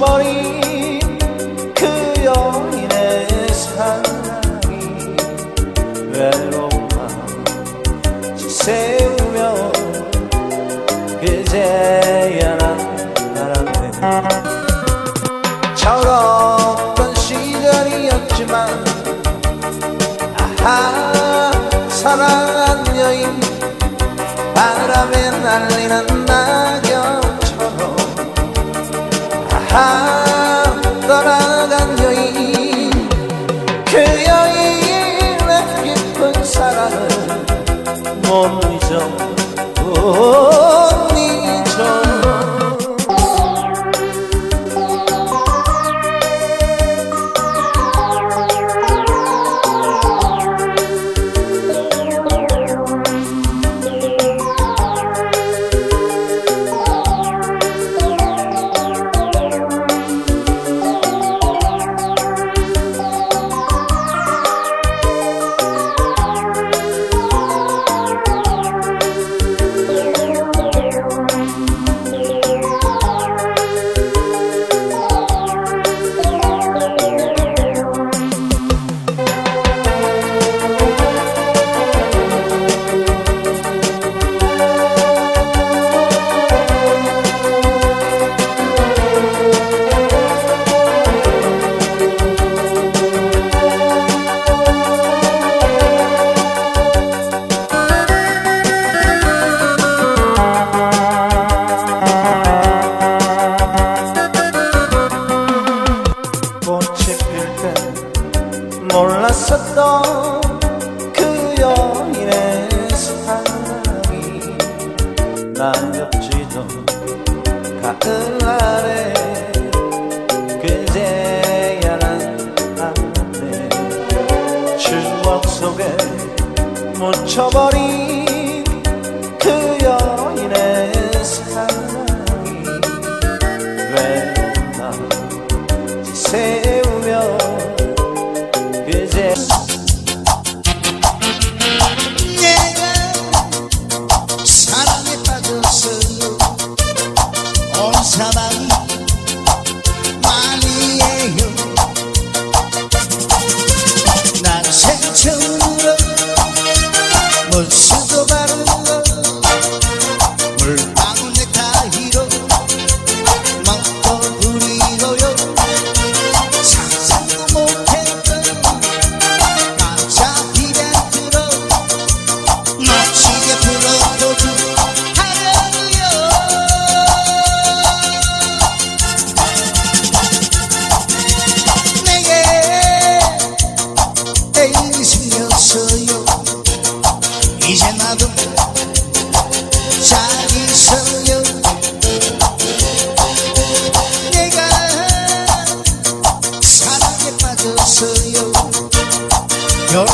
잊어버린 그 여인의 사랑이 외로움만 새우며 그제야 난 알았네 철없던 시절이었지만 아하 사랑한 여인 바람에 날리는 날 다 떠나간 여인 그 여인의 깊은 사랑을 못 잊어 Your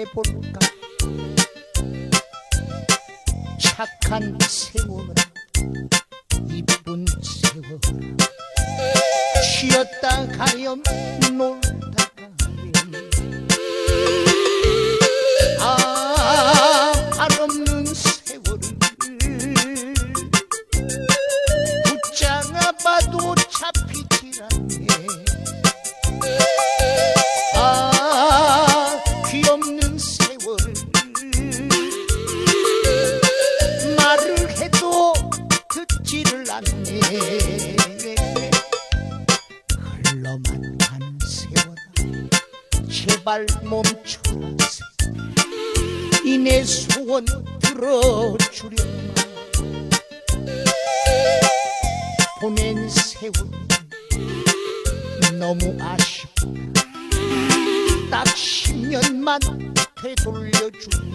해볼까? 착한 세월아 이쁜 세월아 쉬었다 가렴 놀 제발 멈춰라 이내 소원 들어주렴. 보낸 세월 너무 아쉽다. 딱 10년만 되돌려주렴.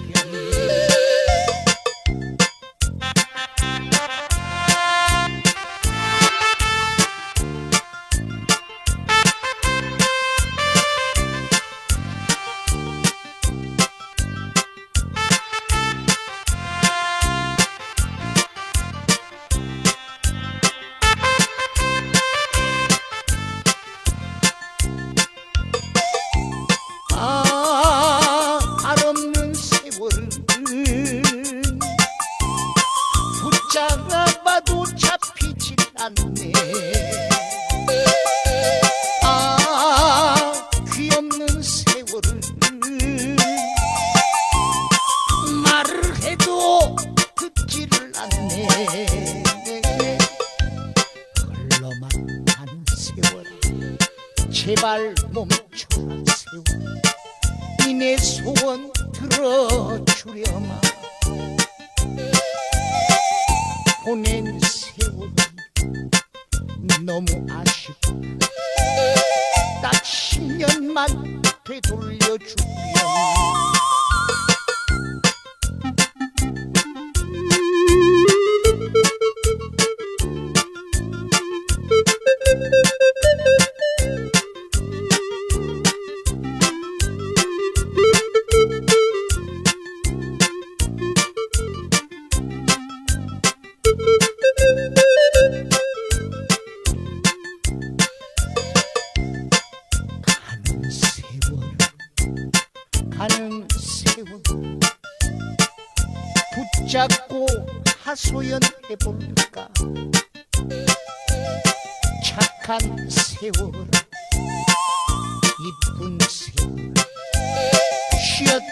제발 멈춰주세요 이내 소원 들어주렴아 보낸 세월은 너무 아쉽고 딱 10년만 되돌려주렴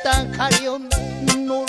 tan cariño no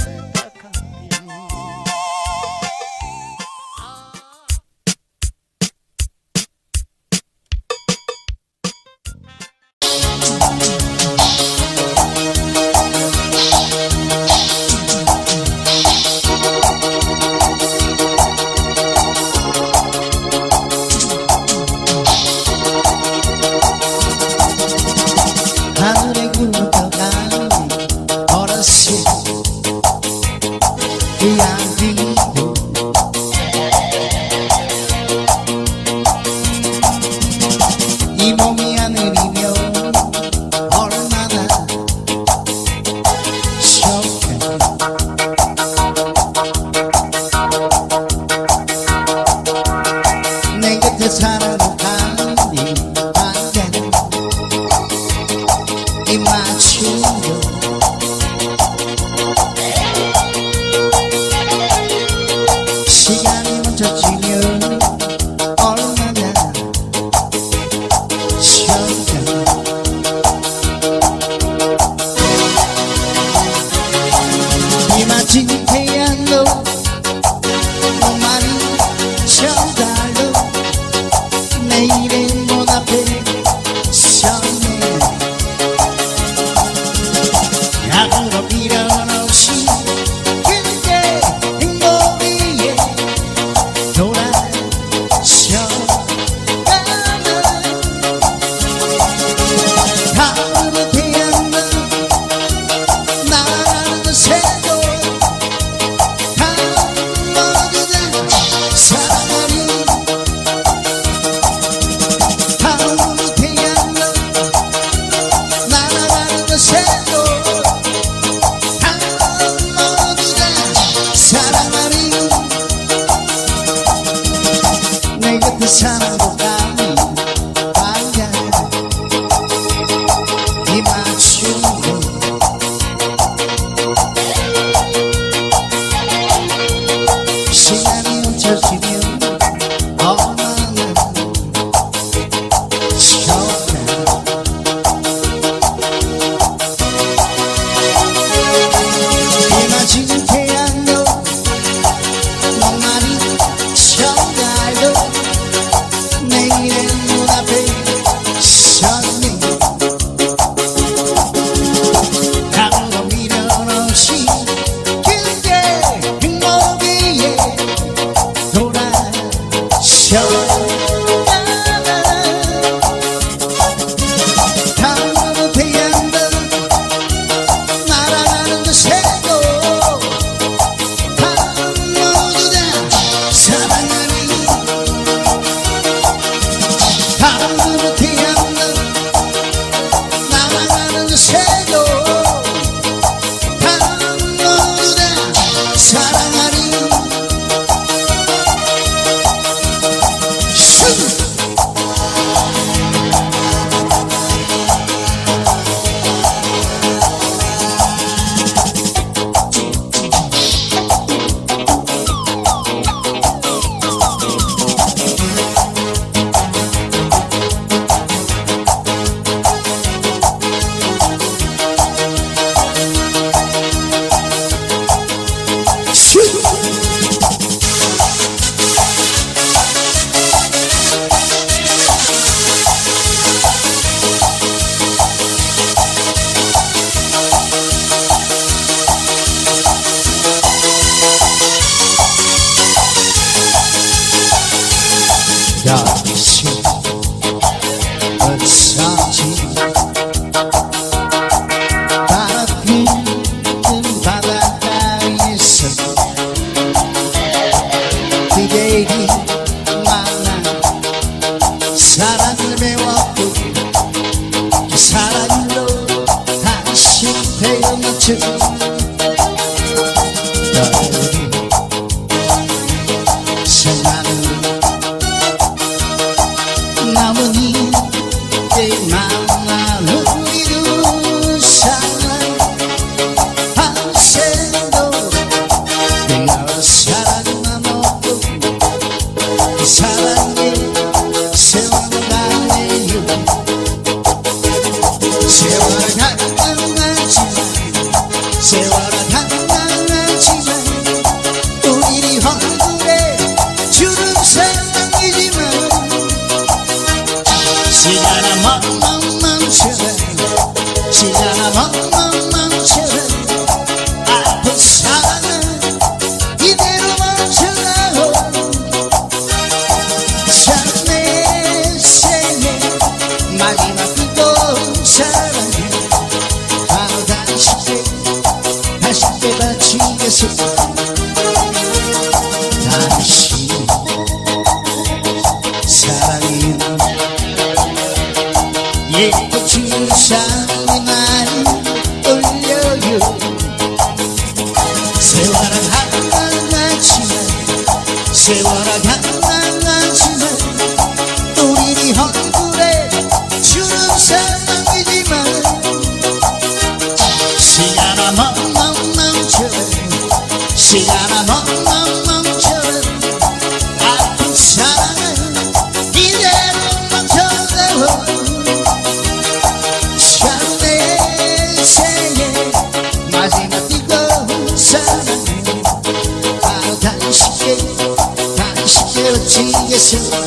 시간 shine. Thank you.